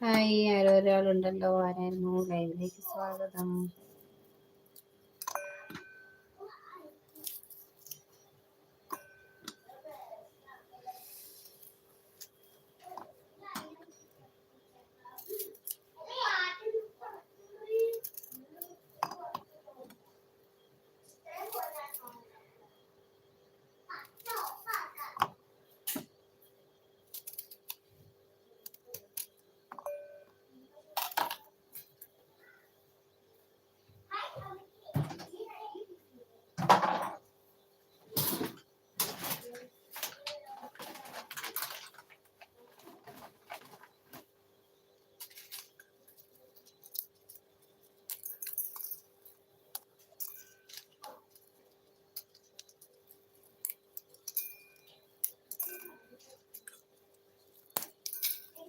Hi ആരോ ഒരാളുണ്ടല്ലോ. ആരായിരുന്നു? ലൈവിലേക്ക് സ്വാഗതം.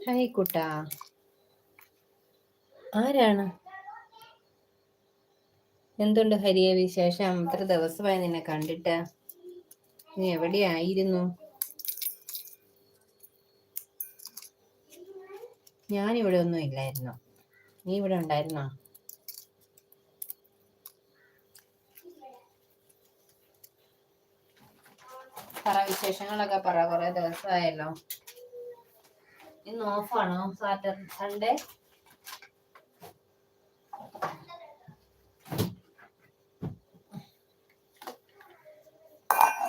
ഹായ് കുട്ടാ. ആരാണ്? എന്തുണ്ട് ഹരിയ വിശേഷം? എത്ര ദിവസമായി നിന്നെ കണ്ടിട്ട്. നീ എവിടെയായിരുന്നു? ഞാനിവിടെ ഒന്നും ഇല്ലായിരുന്നു. നീ ഇവിടെ ഉണ്ടായിരുന്നോ? പറ വിശേഷങ്ങളൊക്കെ പറ. കുറേ ദിവസമായല്ലോ. ഇന്ന് ഓഫാണോ സാറ്റർഡേ സൺഡേ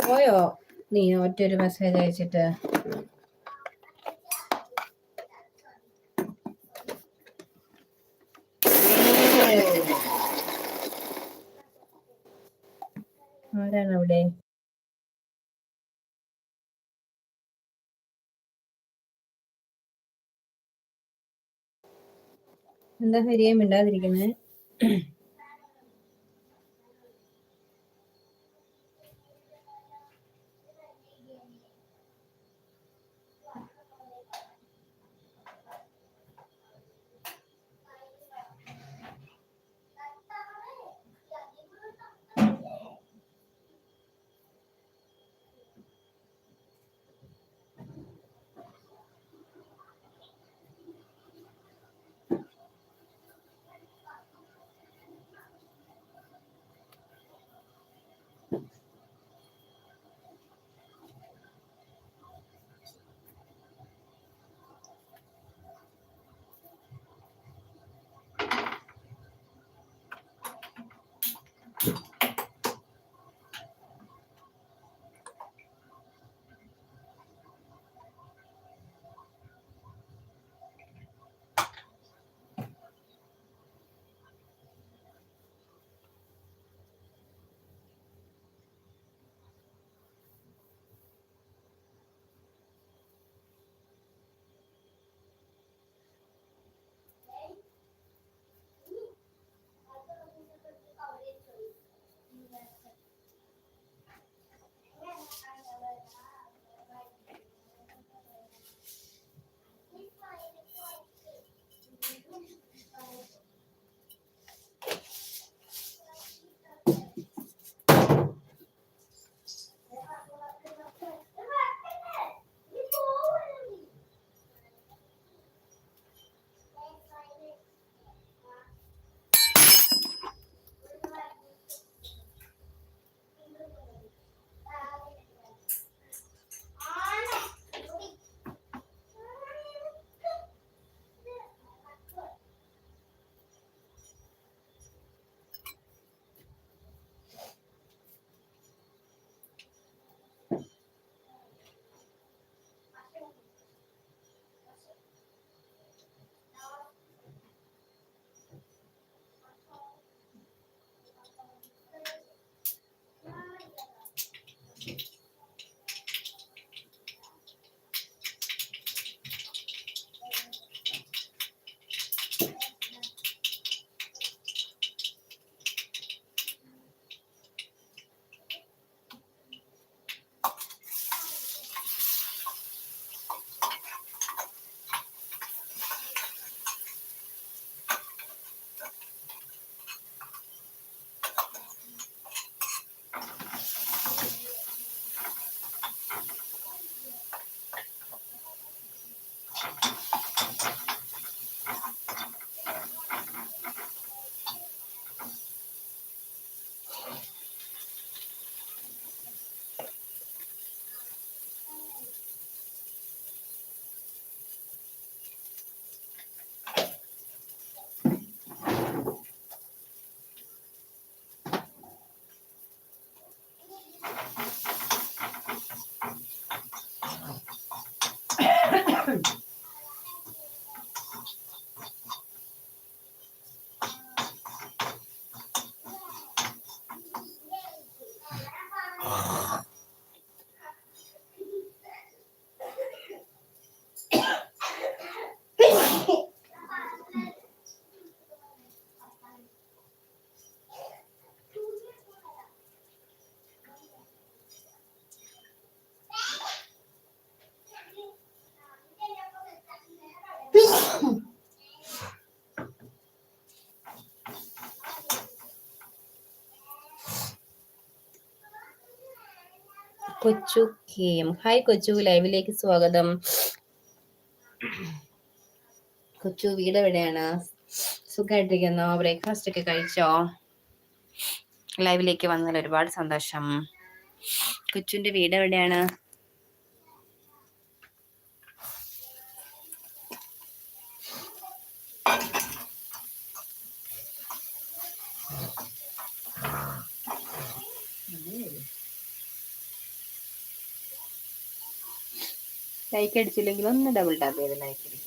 പോയോ? നീ ഒറ്റൊരു മെസ്സേജ് അയച്ചിട്ട് ആരാണ് അവിടെ എന്താ ഹരിയെ മിണ്ടാതിരിക്കുന്നേ? കൊച്ചു കേം ഹായ് കൊച്ചു. ലൈവിലേക്ക് സ്വാഗതം. കൊച്ചു വീട് എവിടെയാണ്? സുഖമായിട്ടിരിക്കുന്നോ ബ്രേക്ക്ഫാസ്റ്റ് ഒക്കെ കഴിച്ചോ? ലൈവിലേക്ക് വന്നതിൽ ഒരുപാട് സന്തോഷം. കൊച്ചുവിന്റെ വീട് എവിടെയാണ്? ലൈക്ക് അടിച്ചില്ലെങ്കിൽ ഒന്ന് ഡബിൾ ടാപ്പ് ചെയ്ത് ലൈക്ക് അടിക്കുന്നു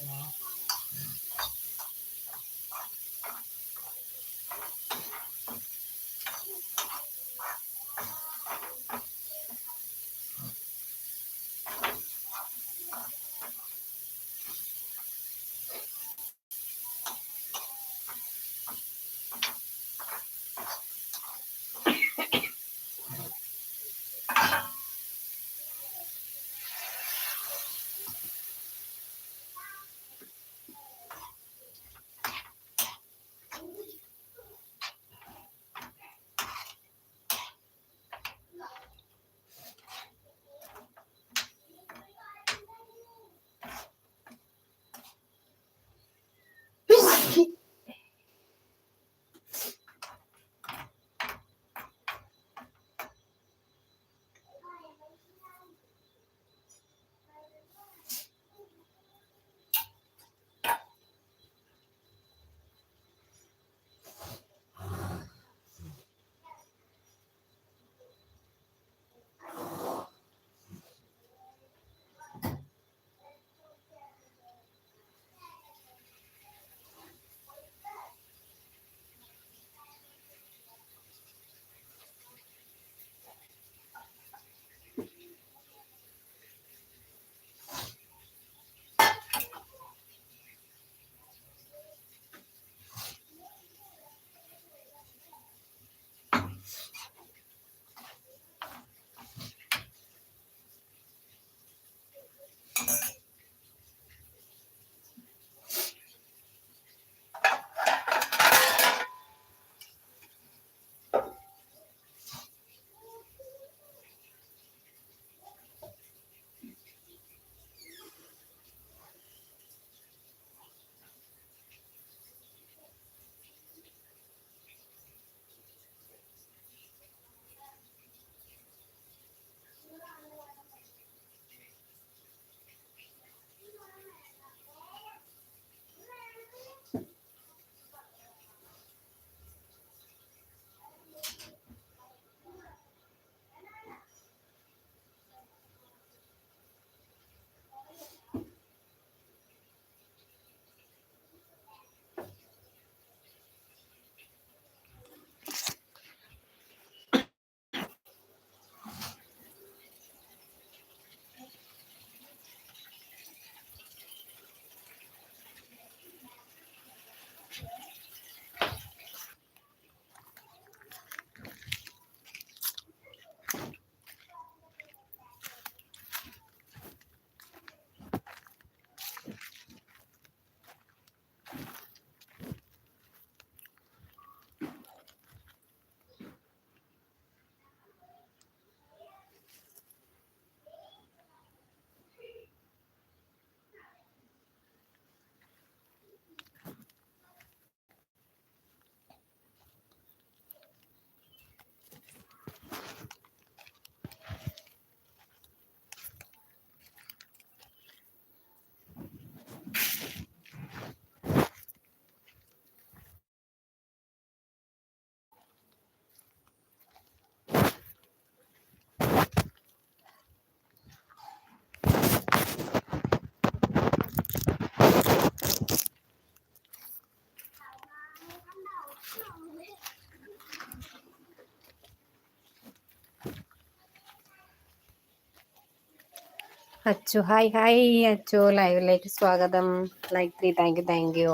അച്ചു. Hi hi Achu. ലൈവിലേക്ക് സ്വാഗതം. Like three thank you thank you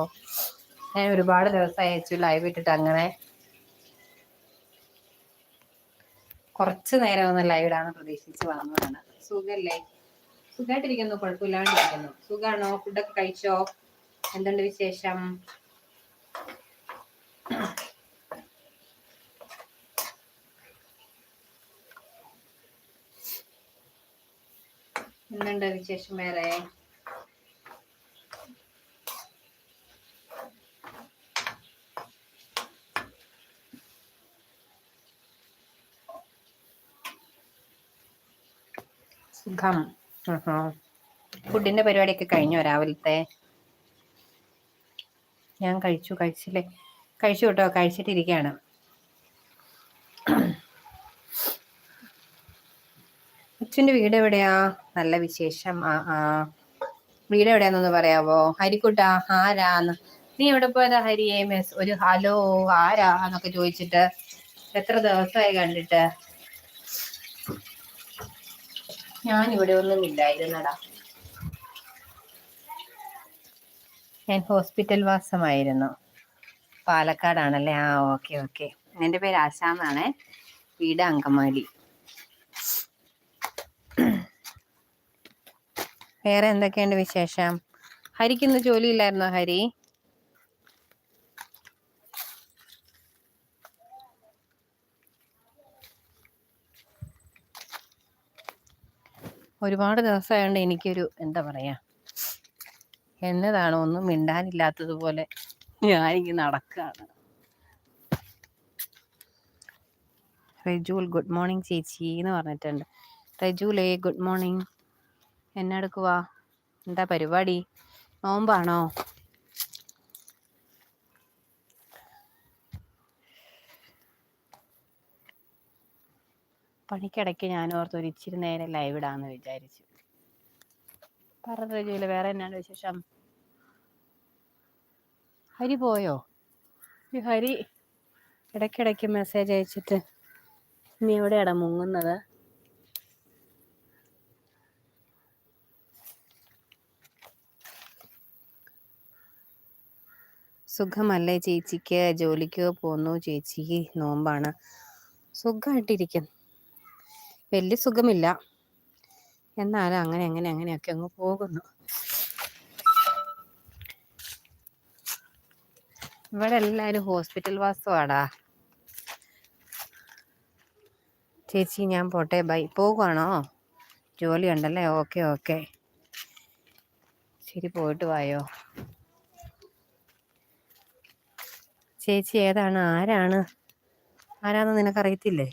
ഞാൻ ഒരുപാട് ദിവസമായി അച്ചു ലൈവ് ഇട്ടിട്ട് അങ്ങനെ കുറച്ച് നേരം ഒന്ന് ലൈവ് ഇടാന്ന് പ്രതീക്ഷിച്ച് വന്നതാണ്. സുഖല്ലേ? സുഖമായിട്ടിരിക്കുന്നു കുഴപ്പമില്ലാണ്ടിരിക്കുന്നു. സുഖാണോ? ഫുഡൊക്കെ കഴിച്ചോ? എന്തുണ്ട് വിശേഷം? എന്തുണ്ട് വിശേഷം വേറെ? സുഖം. ഫുഡിന്റെ പരിപാടിയൊക്കെ കഴിഞ്ഞോ രാവിലത്തെ? ഞാൻ കഴിച്ചു കഴിച്ചില്ലേ? കഴിച്ചു കേട്ടോ കഴിച്ചിട്ടിരിക്കുകയാണ് അച്ഛന്റെ വീട് എവിടെയാ? നല്ല വിശേഷം. ആ ആ. വീട് എവിടെയാന്നൊന്ന് പറയാവോ? ഹരിക്കുട്ടാ ആരാന്ന്? നീ എവിടെ പോയതാ ഹരിയെ മെസ് ഒരു ഹലോ ആരാ? എന്നൊക്കെ ചോദിച്ചിട്ട് എത്ര ദിവസമായി കണ്ടിട്ട്? ഞാൻ ഇവിടെ ഒന്നും ഇല്ലായിരുന്നടാ ഞാൻ ഹോസ്പിറ്റൽ വാസമായിരുന്നു. പാലക്കാടാണല്ലേ? ആ ഓക്കെ ഓക്കെ. എന്റെ പേര് ആശാന്നാണേ. വീട് അങ്കമാലി. വേറെ എന്തൊക്കെയുണ്ട് വിശേഷം? ഹരിക്ക് ജോലി ഇല്ലായിരുന്നോ ഹരി? ഒരുപാട് ദിവസമായതുകൊണ്ട് എനിക്കൊരു എന്താ പറയാ എന്നതാണോ ഒന്നും മിണ്ടാനില്ലാത്തതുപോലെ ഞാനിങ്ങനെ നടക്കുകയാണ് റെജൂൽ ഗുഡ് മോർണിംഗ് ചേച്ചി എന്ന് പറഞ്ഞിട്ടുണ്ട്. റെജൂലേ ഗുഡ് മോർണിംഗ്. എന്നെ എടുക്കുവാ? എന്താ പരിപാടി? നോമ്പാണോ? പണിക്കിടയ്ക്ക് ഞാൻ ഓർത്ത് ഒരു ഇച്ചിരി നേരം ലൈവ് ഇടാന്ന് വിചാരിച്ചു. പറഞ്ഞില്ല വേറെ എന്നാണ് വിശേഷം? ഹരി പോയോ? ഈ ഹരി ഇടയ്ക്കിടയ്ക്ക് മെസ്സേജ് അയച്ചിട്ട് നീ എവിടെയാടാ മുങ്ങുന്നത്? സുഖമല്ലേ ചേച്ചിക്ക്? ജോലിക്ക് പോന്നു? ചേച്ചി നോമ്പാണ്. സുഖമായിട്ടിരിക്കും വലിയ സുഖമില്ല. എന്നാലും അങ്ങനെ അങ്ങനെ അങ്ങനെയൊക്കെ അങ്ങ് പോകുന്നു. ഇവിടെ എല്ലാവരും ഹോസ്പിറ്റൽ വാസമാടാ. ചേച്ചി ഞാൻ പോട്ടെ. ബൈ. പോകുവാണോ? ജോലി ഉണ്ടല്ലേ ഓക്കെ ഓക്കെ. ശരി പോയിട്ട് വായോ. ചേച്ചി ഏതാണ്? ആരാണ്? ആരാന്ന് നിനക്കറിയത്തില്ലേ?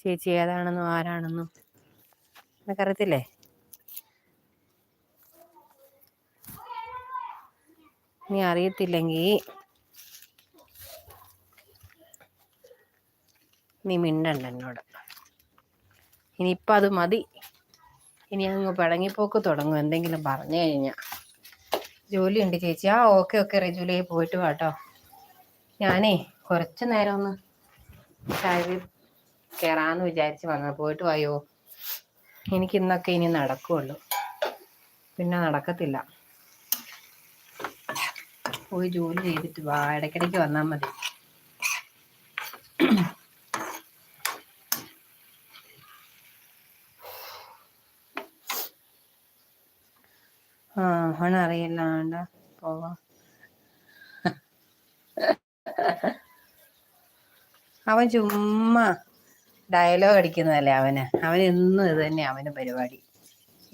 ചേച്ചി ഏതാണെന്നും ആരാണെന്നും. നിനക്കറിയത്തില്ലേ? നീ അറിയത്തില്ലെങ്കിൽ നീ മിണ്ടണ്ട എന്നോട്. ഇനിയിപ്പം അത് മതി. ഇനി അങ്ങ് പിടങ്ങിപ്പോക്ക് തുടങ്ങും എന്തെങ്കിലും പറഞ്ഞു കഴിഞ്ഞാൽ ജോലിയുണ്ട് ചേച്ചി. ആ ഓക്കെ ഓക്കെ റെജുലേ. പോയിട്ട് വാട്ടോ. ഞാനേ കുറച്ച് നേരം ഒന്ന് ചായ കയറാന്ന് വിചാരിച്ച് വന്നത്. പോയിട്ട് വായോ. എനിക്ക് ഇന്നൊക്കെ ഇനി നടക്കുള്ളൂ. പിന്നെ നടക്കത്തില്ല. പോയി ജോലി ചെയ്തിട്ട് വാ. ഇടയ്ക്കിടയ്ക്ക് വന്നാൽ മതി. ആ അവനറിയില്ലാണ്ട് പോവാം. അവൻ ചുമ്മാ ഡയലോഗ് അടിക്കുന്നതല്ലേ അവന്? അവൻ എന്നും ഇത് തന്നെ അവന് പരിപാടി.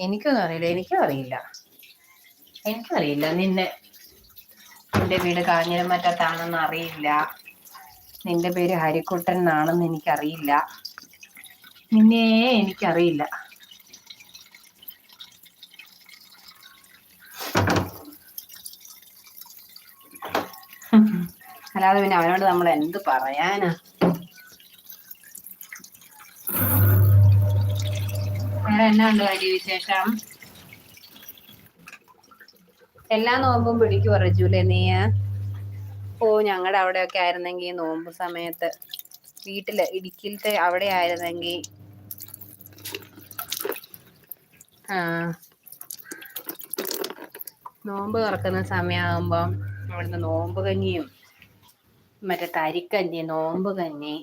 എനിക്കൊന്നും അറിയില്ല. എനിക്കും അറിയില്ല. എനിക്കറിയില്ല നിന്നെ നിന്റെ വീട് കാഞ്ഞിരം മറ്റത്താണെന്ന് അറിയില്ല. നിന്റെ പേര് ഹരിക്കുട്ടൻ എന്നാണെന്ന് എനിക്കറിയില്ല. നിന്നെ എനിക്കറിയില്ല. അല്ലാതെ പിന്നെ അവനോട് നമ്മൾ എന്ത് പറയാനാ? വേറെ എന്നാ ഉണ്ട് വിശേഷം? എല്ലാ നോമ്പും പിടിക്കു റജുലെ നീ? ഓ ഞങ്ങളുടെ അവിടെയൊക്കെ ആയിരുന്നെങ്കിൽ നോമ്പ് സമയത്ത്. വീട്ടിൽ ഇടുക്കിയിലത്തെ അവിടെ ആയിരുന്നെങ്കിൽ ആ, നോമ്പ് തുറക്കുന്ന സമയമാകുമ്പം അവിടുന്ന് നോമ്പ് കഞ്ഞിയും മറ്റേ തരിക്കഞ്ഞി നോമ്പ് കഞ്ഞി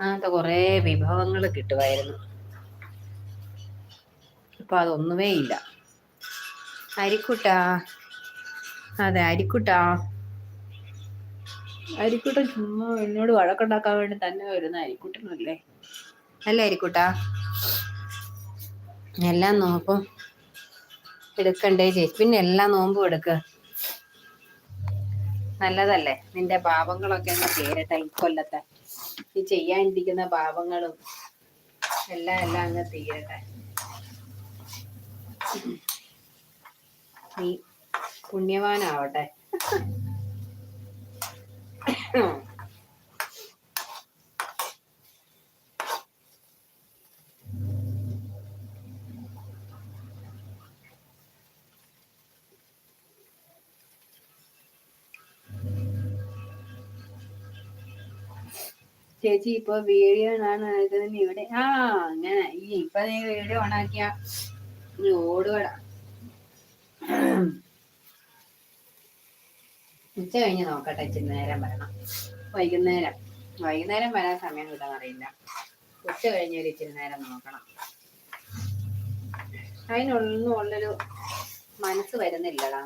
അങ്ങനത്തെ കുറേ വിഭവങ്ങൾ കിട്ടുമായിരുന്നു. ഇപ്പൊ അതൊന്നുമേ ഇല്ല. അരിക്കുട്ടാ. അതെ അരിക്കുട്ടാ. അരിക്കുട്ടൻ ചുമ്മാ എന്നോട് വഴക്കുണ്ടാക്കാൻ വേണ്ടി തന്നെ വരുന്ന അരിക്കുട്ടനല്ലേ? അല്ല അരിക്കുട്ടാ? എല്ലാം നോക്കും എടുക്കണ്ടേ ചേച്ചി? പിന്നെ എല്ലാ നോമ്പും എടുക്ക. നല്ലതല്ലേ? നിന്റെ പാപങ്ങളൊക്കെ ഒന്ന് തീരട്ടെ ഇക്കൊല്ലത്തെ നീ ചെയ്യാണ്ടിരിക്കുന്ന പാപങ്ങളും എല്ലാം എല്ലാം അങ്ങ് തീരട്ടെ. നീ പുണ്യവാനാവട്ടെ. ചേച്ചി ഇപ്പൊ വീഡിയോ ആണ് ഇവിടെ. ആ അങ്ങനെ. ഈ ഇപ്പൊ നീ വീഡിയോ ഓണാക്കിയ ഓടുകട ഉച്ച കഴിഞ്ഞ് നോക്കട്ടെ ഇച്ചിരി നേരം വരണം. വൈകുന്നേരം. വൈകുന്നേരം വരാൻ സമയം കിട്ടാന്നറിയില്ല ഉച്ച കഴിഞ്ഞ് ഒരു ഇച്ചിരി നേരം നോക്കണം. അതിനൊന്നും ഉള്ളൊരു മനസ്സ് വരുന്നില്ലടാ.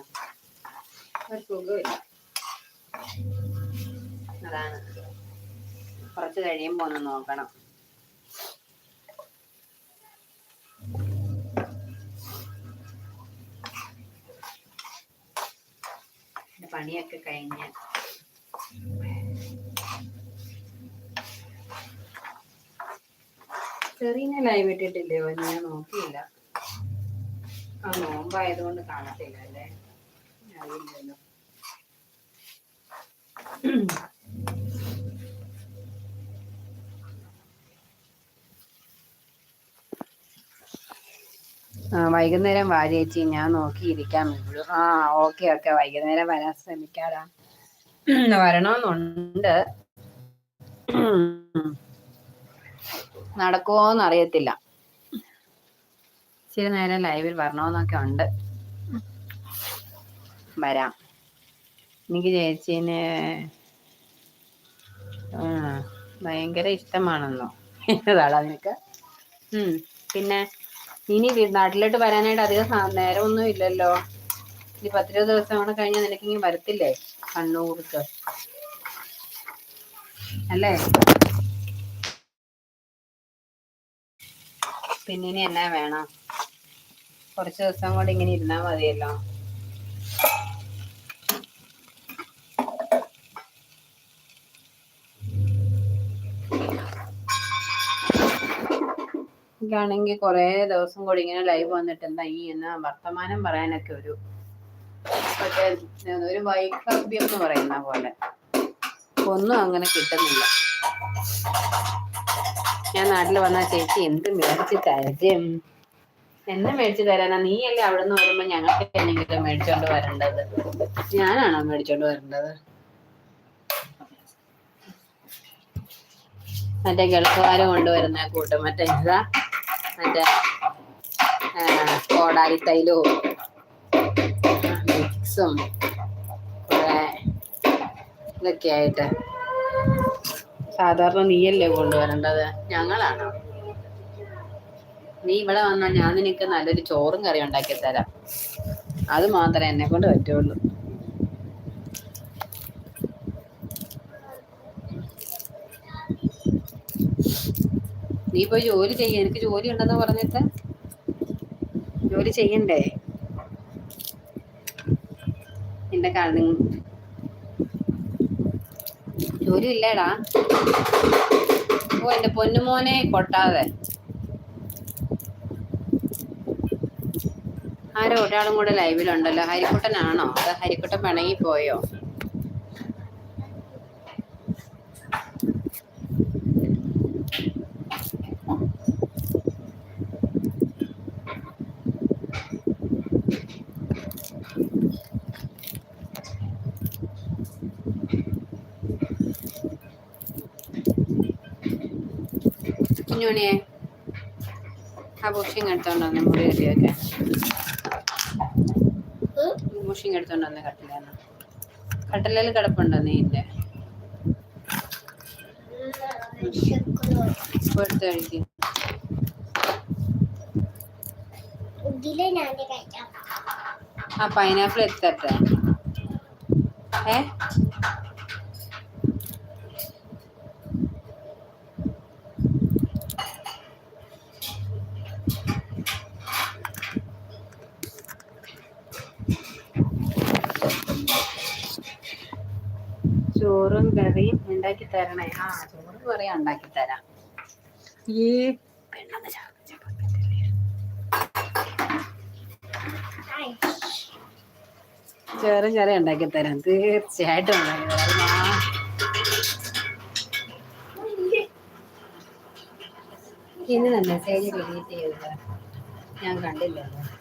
ഒരു സുഖമില്ല അതാണ്. കുറച്ച് കഴിയുമ്പോൾ ഒന്ന് നോക്കണം. പണിയൊക്കെ കഴിഞ്ഞ്. ചെറിയ ലൈവ് ഇട്ടിട്ടില്ലേ? ഞാൻ നോക്കിയില്ല. ആ നോമ്പായതുകൊണ്ട് കാണത്തില്ല അല്ലേ? അറിയില്ലല്ലോ. വൈകുന്നേരം വാ ചേച്ചി ഞാൻ നോക്കിയിരിക്കാം വേണ്ടു ആ ഓക്കെ ഓക്കെ. വൈകുന്നേരം വരാൻ ശ്രമിക്കാടാ. വരണമെന്നുണ്ട്. നടക്കുമോന്ന് അറിയത്തില്ല. ഇച്ചിരി നേരം ലൈവിൽ വരണമെന്നൊക്കെ ഉണ്ട്. വരാം. എനിക്ക് ചേച്ചീനെ ഭയങ്കര ഇഷ്ടമാണെന്നോ. എന്നതാടാ നിനക്ക്. പിന്നെ? ഇനി നാട്ടിലോട്ട് വരാനായിട്ട് അധികം നേരമൊന്നും ഇല്ലല്ലോ. ഇനി പത്തിരുപത് ദിവസം കൂടെ കഴിഞ്ഞാൽ നിനക്ക് ഇങ്ങനെ വരത്തില്ലേ? കണ്ണൂർക്ക് അല്ലേ? പിന്നെ ഇനി എന്നാ വേണം? കുറച്ച് ദിവസം കൂടെ ഇങ്ങനെ ഇരുന്നാ മതിയല്ലോ. എനിക്കാണെങ്കിൽ കുറേ ദിവസം കൂടി ഇങ്ങനെ ലൈവ് വന്നിട്ട് എന്താ ഈ എന്നാ വർത്തമാനം പറയാനൊക്കെ ഒരു ഒരു വൈകവ്യം എന്ന് പറയുന്ന പോലെ. ഒന്നും അങ്ങനെ കിട്ടുന്നില്ല. ഞാൻ നാട്ടിൽ വന്ന ചേച്ചി എന്ത് മേടിച്ച് തരും എന്നെ മേടിച്ചു തരാനാ? നീയല്ലേ അവിടെ നിന്ന് വരുമ്പോ ഞങ്ങൾക്ക് എന്തെങ്കിലും മേടിച്ചോണ്ട് വരേണ്ടത്? ഞാനാണോ മേടിച്ചോണ്ട് വരേണ്ടത്? മറ്റേ ഗൾഫുകാരും കൊണ്ടുവരുന്ന കൂട്ടം മറ്റേ ഇതാ. മറ്റേ കോടാലി തൈലവും മിക്സും ഇതൊക്കെ ആയിട്ട് സാധാരണ നീയല്ലേ കൊണ്ടുവരേണ്ടത്? ഞങ്ങളാണോ? നീ ഇവിടെ വന്നാൽ ഞാൻ നിനക്ക് നല്ലൊരു ചോറും കറി ഉണ്ടാക്കി തരാം അത് മാത്രമേ എന്നെ കൊണ്ട് പറ്റുള്ളൂ. നീ പോയി ജോലി ചെയ്യ എനിക്ക് ജോലി ഉണ്ടെന്ന് പറഞ്ഞിട്ട്? ജോലി ചെയ്യണ്ടേ? നിന്റെ കാരണം ജോലി ഇല്ലേടാ. ഓ എന്റെ പൊന്നുമോനെ കൊട്ടാതെ ആരോ ഒരാളും കൂടെ ലൈവിലുണ്ടല്ലോ. ഹരിക്കുട്ടനാണോ? അത് ഹരിക്കുട്ടൻ പിണങ്ങി പോയോ കുഞ്ഞുണിയെ ആ ബുഷിങ് എടുത്തോണ്ട് വന്ന് മുറി കെട്ടിയൊക്കെ. ബുഷിങ് എടുത്തോണ്ട് വന്ന് കട്ടിലാണ് കട്ടിലയിൽ കിടപ്പുണ്ടോ നീന്റെ എടുത്ത് കഴിക്കാം. ആ പൈനാപ്പിൾ എത്തട്ടെ ഏ? ചോറും കറിയും ഉണ്ടാക്കി തരണേ. ആ ചോറും കറിയും ഉണ്ടാക്കി തരാം. ഈ പെണ്ണെന്ന് ചെറിയ ചെറിയ ഉണ്ടാക്കി തരാം. തീർച്ചയായിട്ടും ഉണ്ടാക്കി. ഇന്ന് മെസ്സേജ് ഡിലീറ്റ് ചെയ്തത്. ഞാൻ കണ്ടില്ലല്ലോ.